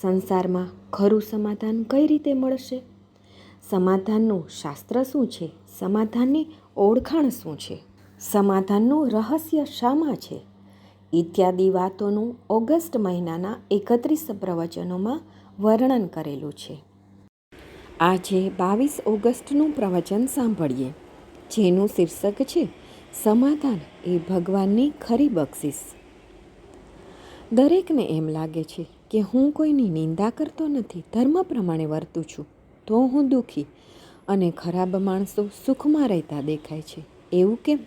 સંસારમાં ખરું સમાધાન કઈ રીતે મળશે? સમાધાનનું શાસ્ત્ર શું છે? સમાધાનની ઓળખાણ શું છે? સમાધાનનું રહસ્ય શામાં છે? ઇત્યાદિ વાતોનું ઓગસ્ટ મહિનાના એકત્રીસ પ્રવચનોમાં વર્ણન કરેલું છે. આજે બાવીસ ઓગસ્ટનું પ્રવચન સાંભળીએ, જેનું શીર્ષક છે, સમાધાન એ ભગવાનની ખરી બક્ષિસ. દરેકને એમ લાગે છે કે હું કોઈની નિંદા કરતો નથી, ધર્મ પ્રમાણે વર્તું છું, તો હું દુઃખી અને ખરાબ માણસો સુખમાં રહેતા દેખાય છે. એવું કેમ?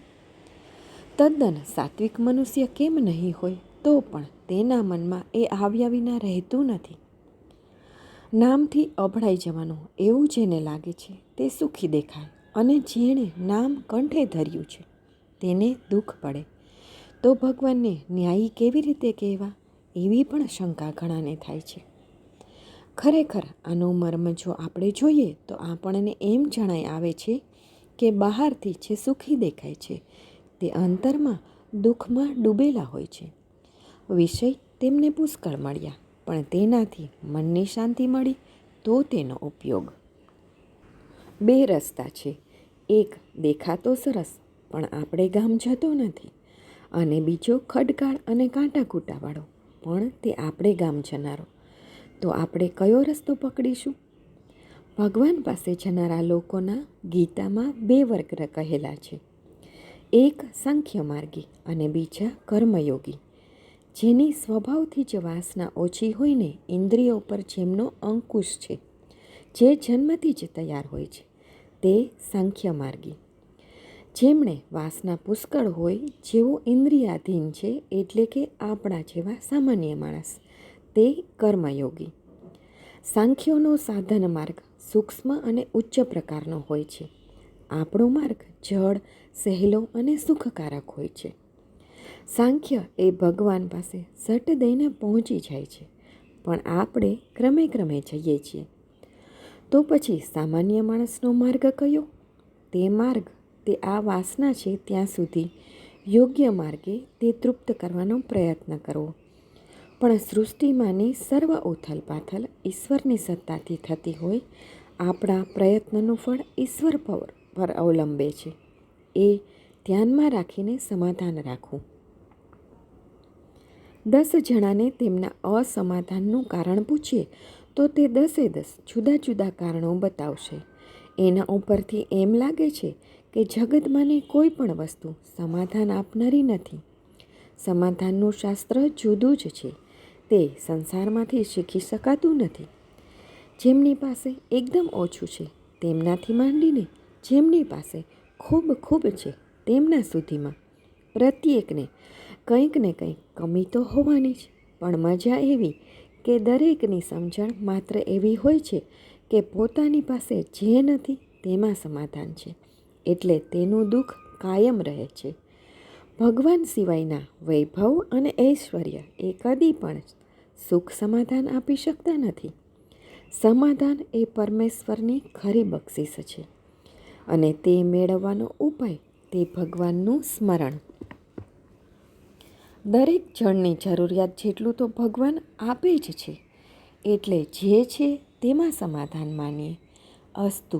તદ્દન સાત્વિક મનુષ્ય કેમ નહીં હોય, તો પણ તેના મનમાં એ આવ્યા વિના રહેતું નથી. નામથી અભળાઈ જવાનું એવું જેને લાગે છે, તે સુખી દેખાય અને જેણે નામ કંઠે ધર્યું છે, તેને દુઃખ પડે. તો ભગવાનને ન્યાયી કેવી રીતે કહેવા? એવી પણ શંકા ઘણાને થાય છે. ખરેખર આનો મર્મ જો આપણે જોઈએ તો આપણને એમ જણાય આવે છે કે બહારથી જે સુખી દેખાય છે તે અંતરમાં દુઃખમાં ડૂબેલા હોય છે. વિષય તેમને પુષ્કળ મળ્યા, પણ તેનાથી મનની શાંતિ મળી તો તેનો ઉપયોગ. બે રસ્તા છે. એક દેખાતો સરસ, પણ આપણે ગામ જતો નથી. અને બીજો ખડકાળ અને કાંટા કૂટાવાળો પણ તે આપણે ગામ જનારો. તો આપણે કયો રસ્તો પકડીશું? ભગવાન પાસે જનારા લોકોના ગીતામાં બે વર્ગ કહેલા છે. એક સાંખ્ય માર્ગી અને બીજા કર્મયોગી. જેની સ્વભાવથી જ વાસના ઓછી હોય ને ઇન્દ્રિયો પર જેમનો અંકુશ છે, જે જન્મથી જ તૈયાર હોય છે, તે સાંખ્ય માર્ગી. જેમણે વાસના પુષ્કળ હોય જેવો ઇન્દ્રિયાધીન છે એટલે કે આપણા જેવા સામાન્ય માણસ, તે કર્મયોગી. સાંખ્યોનો સાધન માર્ગ સૂક્ષ્મ અને ઉચ્ચ પ્રકારનો હોય છે. આપણો માર્ગ જળ, સહેલો અને સુખકારક હોય છે. સાંખ્ય એ ભગવાન પાસે સટ દઈને પહોંચી જાય છે, પણ આપણે ક્રમે ક્રમે જઈએ છીએ. તો પછી સામાન્ય માણસનો માર્ગ કયો? તે માર્ગ તે આ વાસના છે ત્યાં સુધી. યોગ્ય માર્ગે તે તૃપ્ત કરવાનો પ્રયત્ન કરવો. પણ સૃષ્ટિમાંની સર્વ ઉથલ પાથલ ઈશ્વરની સત્તાથી થતી હોય, આપણા પ્રયત્નનું ફળ ઈશ્વર પર પર અવલંબે છે. એ ધ્યાનમાં રાખીને સમાધાન રાખવું. દસ જણાને તેમના અસમાધાનનું કારણ પૂછીએ તો તે દસે દસ જુદા જુદા કારણો બતાવશે. એના ઉપરથી એમ લાગે છે કે જગતમાંની કોઈ પણ વસ્તુ સમાધાન આપનારી નથી. સમાધાનનું શાસ્ત્ર જુદું જ છે. તે સંસારમાંથી શીખી શકાતું નથી. જેમની પાસે એકદમ ઓછું છે, તેમનાથી માંડીને જેમની પાસે ખૂબ ખૂબ છે, તેમના સુધીમાં પ્રત્યેકને કંઈક ને કંઈક કમી તો હોવાની જ, પણ મજા એવી કે દરેકની સમજણ માત્ર એવી હોય છે કે પોતાની પાસે જે નથી, તેમાં સમાધાન છે. એટલે તેનું દુઃખ કાયમ રહે છે. ભગવાન સિવાયના વૈભવ અને ઐશ્વર્ય એ કદી પણ સુખ સમાધાન આપી શકતા નથી. સમાધાન એ પરમેશ્વરની ખરી બક્ષિસ છે અને તે મેળવવાનો ઉપાય તે ભગવાનનું સ્મરણ. દરેક જણની જરૂરિયાત જેટલું તો ભગવાન આપે જ છે, એટલે જે છે તેમાં સમાધાન માનીએ. અસ્તુ